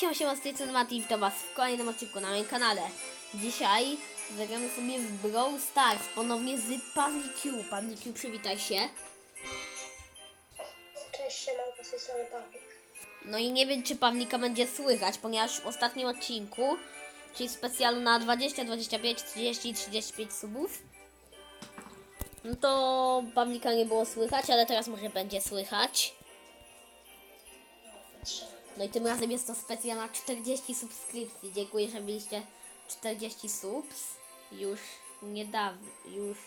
siema, siema, z tej strony Mati witam was w kolejnym odcinku na moim kanale. Dzisiaj zagramy sobie w Brawl Stars, ponownie z Pawlikiu. Pawlikiu, przywitaj się. Cześć, siemanko, z tej strony Pawlik. No i nie wiem, czy Pawlika będzie słychać, ponieważ w ostatnim odcinku, czyli specjalu na 20, 25, 30 i 35 subów, no to Pawlika nie było słychać, ale teraz może będzie słychać. No i tym razem jest to specjal na 40 subskrypcji. Dziękuję, że byliście 40 subs. Już niedawno, już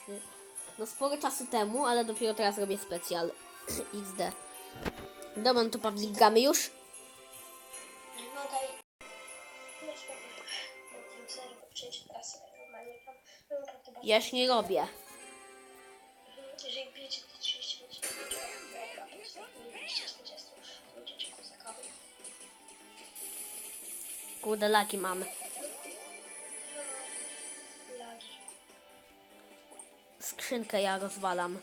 no sporo czasu temu, ale dopiero teraz robię specjal XD. Dobra, no to Pawlik gramy już. No daj... No. No. No. Ja już nie robię. Mhm, Jeżeli bijecie Kurde, laki mamy. Skrzynkę ja rozwalam.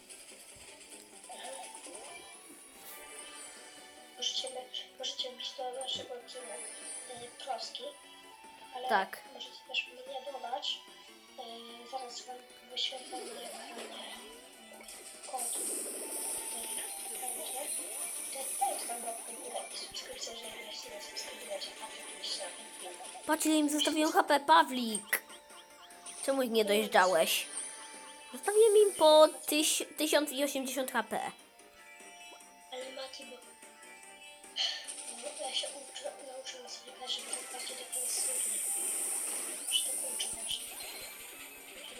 Patrz, ile im zostawiłem HP, Pawlik. Czemu ich nie dojeżdżałeś? Zostawiłem im po tyś, 1080 HP. Ale Mati, bo no, ja się uczę, nauczyłem sobie żeby tak bardziej defensywnie. Że to uczę właśnie.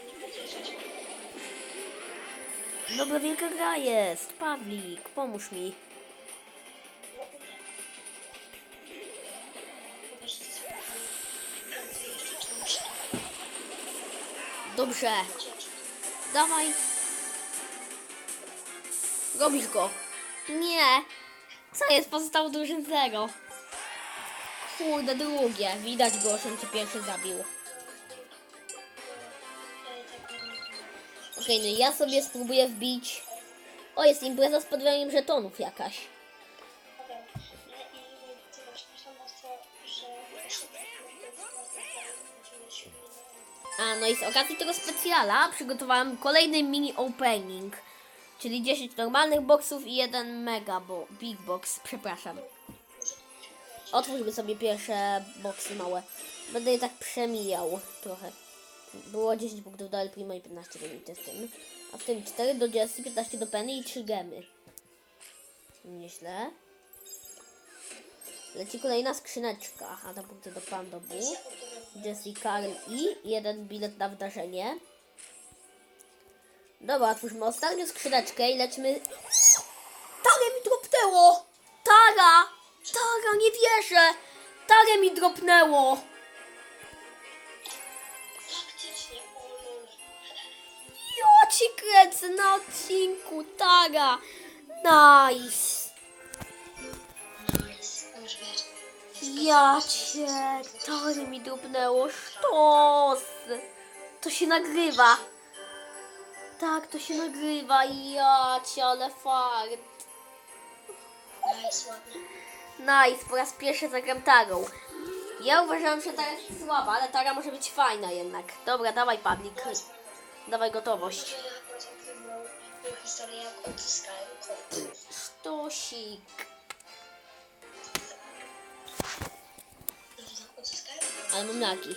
Nie podjeżdżać. Dobra, wielka gra jest. Pawlik, pomóż mi. Dobrze, dawaj. Robisz go. Nie. Co jest? Pozostało dużym zero. Kurde, drugie. Widać go, że cię pierwszy zabił. Okej, no ja sobie spróbuję wbić... O, jest impreza z podbijaniem żetonów jakaś. A, no i z okazji tego specjala przygotowałam kolejny mini opening. Czyli 10 normalnych boxów i jeden mega bo big box, przepraszam. Otwórzmy sobie pierwsze boxy małe. Będę je tak przemijał trochę. Było 10 punktów do El Primo i 15 do tym. A w tym 4 do Jessie, 15 do Penny i 3 gemy. Nieźle. Leci kolejna skrzyneczka. A na punkty do Pandobu. Jessie Karl i jeden bilet na wydarzenie. Dobra, otwórzmy ostatnią skrzyneczkę i lecimy. Tagę mi dropnęło! Taga! Taga, nie wierzę! Tagę mi dropnęło! Ja ci kręcę na odcinku! Nice! Nice. Ja cię, Tagę mi dropnęło, sztos! To się nagrywa. Tak, to się nagrywa, ja cię, ale fakt. Nice, ładnie. Nice, po raz pierwszy zagram Tarą. Ja uważam, że Tara jest słaba, ale Tara może być fajna jednak. Dobra, dawaj Pawlik. Dawaj gotowość. Może Anunnaki.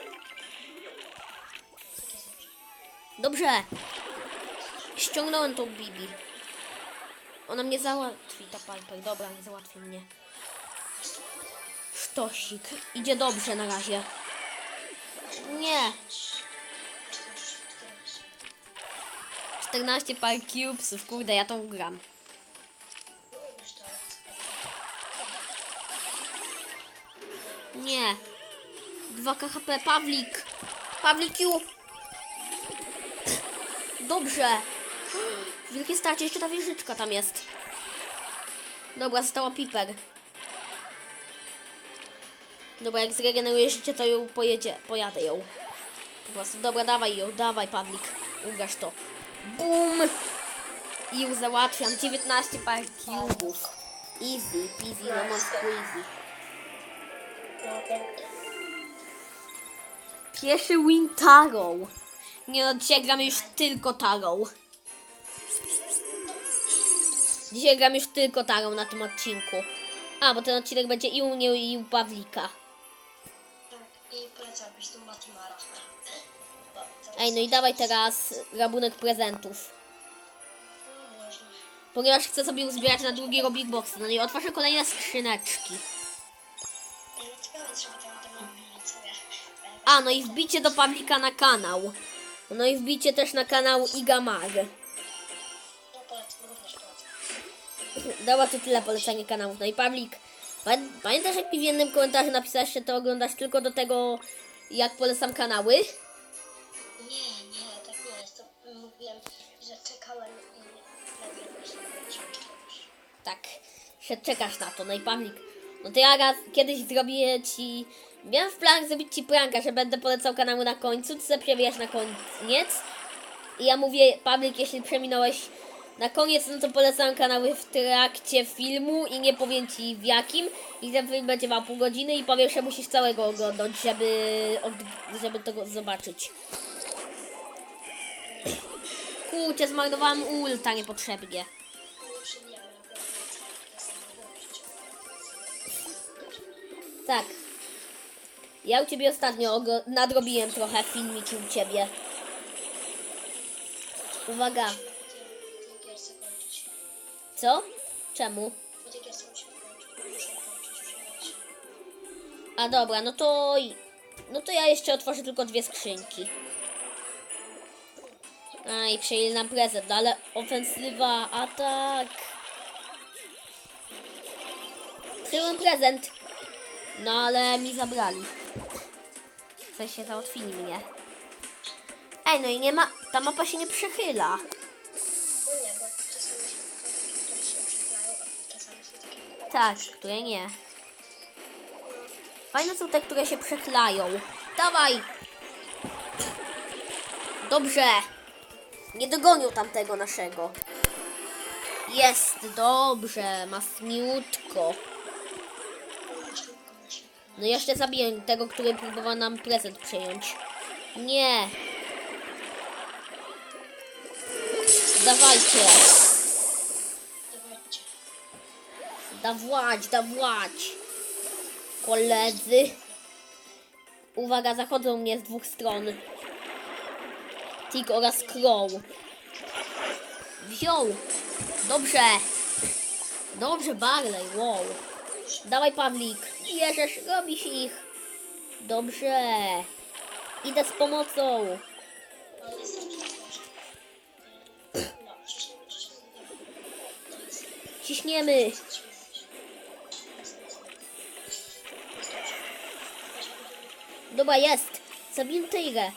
Dobrze. Ściągnąłem tą Bibi. Ona mnie załatwi, ta Piper. Dobra, nie załatwi mnie. Sztosik. Idzie dobrze na razie. Nie. 14 par cubesów. Kurde, ja. Lubisz to. Nie. 2 KHP. Pawlik. Pawlikiu. Dobrze. Wielkie starcie. Jeszcze ta wieżyczka tam jest. Dobra, została Piper. Dobra, jak zregeneruje życie, to ją pojedzie. Pojadę ją. Po prostu. Dobra, dawaj ją. Dawaj, Pawlik. Ugasz to. Bum. I ją załatwiam. 19 par cubów. Easy, peasy, lemon squeezy. No, pięknie. Nie no, dzisiaj gramy już tylko tarą. Dzisiaj gram już tylko tarą na tym odcinku. A, bo ten odcinek będzie i u mnie, i u Pawlika. Tak, i. Bo to Ej, no i dawaj teraz rabunek prezentów. No, można. Ponieważ chcę sobie uzbierać na drugiego Big Boxa. No i otworzę kolejne skrzyneczki. No. A, no i wbicie do Pawlika na kanał. No i wbicie też na kanał. No polecam. Dała tu tyle polecenie kanałów. No i Pawlik, pa- pamiętasz jak mi w jednym komentarzu napisałeś, że to oglądasz tylko do tego, jak polecam kanały? Nie, nie, tak nie jest. To mówiłem, że czekałem i nagle. Tak, że czekasz na to. No i Pawlik, no to ja raz kiedyś zrobię ci... Miałem w planach zrobić ci pranka, że będę polecał kanały na końcu, ty przewijasz na koniec. I ja mówię, Pawlik, jeśli przeminąłeś na koniec, no to polecam kanały w trakcie filmu i nie powiem ci w jakim. I ten film będzie ma pół godziny i powiem, że musisz całego oglądać, żeby, żeby to zobaczyć. Kurczę, zmarnowałam ulta niepotrzebnie. Tak. Ja u ciebie ostatnio nadrobiłem trochę filmiki u ciebie. Uwaga. Co? Czemu? A dobra, no to... No to ja jeszcze otworzę tylko dwie skrzynki. A i przejęli nam prezent, no ale ofensywa, atak. Przyjąłem prezent. No ale mi zabrali. W sensie załatwili mnie. Ej, no i nie ma... Ta mapa się nie przechyla. No nie, bo czasami się które się a czasami takie Tak, które nie. Fajne są te, które się przechylają. Dawaj! Dobrze! Nie dogonią tamtego naszego. Jest, dobrze, masniutko. No jeszcze zabiję tego, który próbował nam prezent przejąć. Nie. Dawajcie. Dawajcie. Dawać, dawać. Koledzy. Uwaga, zachodzą mnie z dwóch stron. Tik oraz Crow. Wziął. Dobrze. Dobrze, Barley, wow. Dawaj, Pawlik. Bierzesz, robisz ich. Dobrze. Idę z pomocą. Ciśniemy. Dobra, jest. Zabiję tyrę.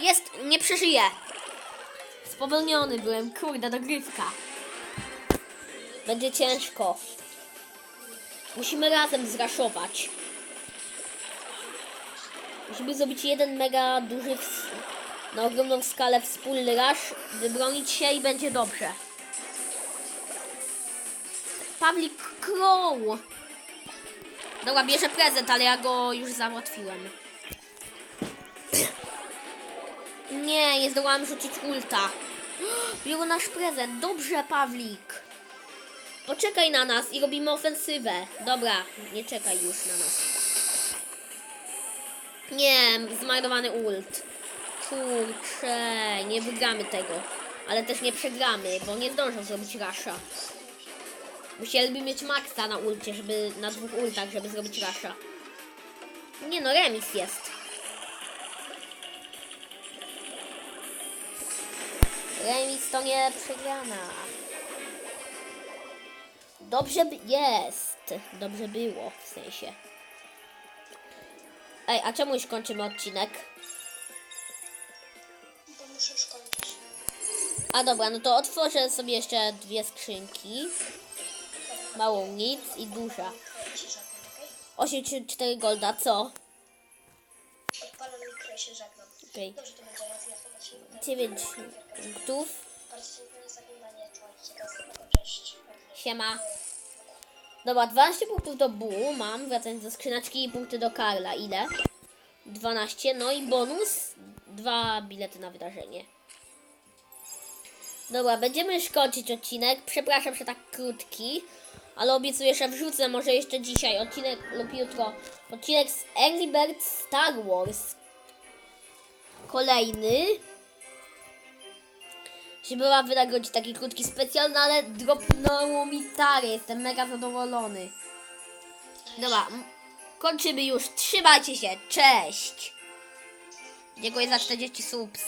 Jest, nie przeżyję. Spowolniony byłem, kurde, dogrywka. Będzie ciężko. Musimy razem zraszować. Musimy zrobić jeden mega duży, na ogromną skalę wspólny rush, wybronić się i będzie dobrze. Pawlik Crow! Dobra, bierze prezent, ale ja go już załatwiłem. nie, nie zdołałam rzucić ulta. Był nasz prezent. Dobrze, Pawlik. Poczekaj na nas i robimy ofensywę. Dobra, nie czekaj już na nas. Nie, zmarnowany ult. Kurczę, nie wygramy tego. Ale też nie przegramy, bo nie zdążą zrobić rasza. Musieliby mieć maksa na ulcie, żeby na dwóch ultach, żeby zrobić rasza. Nie no, remis jest. Remis to nie przegrana. Dobrze by... jest. Dobrze było, w sensie. Ej, a czemu już kończymy odcinek? Bo muszę już kończyć. A dobra, no to otworzę sobie jeszcze dwie skrzynki. Małą nic i duża. Ja się żegnam, okej? 84 golda, co? Odpalam mikro i się żegnam. Okej. Dobrze, to będzie raz, ja chyba się 9 punktów. Bardzo dziękuję za oglądanie, trzymajcie się, do cześć. Siema. Dobra, 12 punktów do Bu mam, wracając do skrzyneczki i punkty do Karla. Ile? 12, no i bonus. Dwa bilety na wydarzenie. Dobra, będziemy już kończyć odcinek. Przepraszam, że tak krótki, ale obiecuję, że wrzucę może jeszcze dzisiaj odcinek lub jutro. Odcinek z Angry Birds Star Wars. Kolejny. Się była wynagrodzić taki krótki specjal, no ale dropnęło mi tary. Jestem mega zadowolony. Dobra, kończymy już. Trzymajcie się. Cześć. Dziękuję za 40 subs.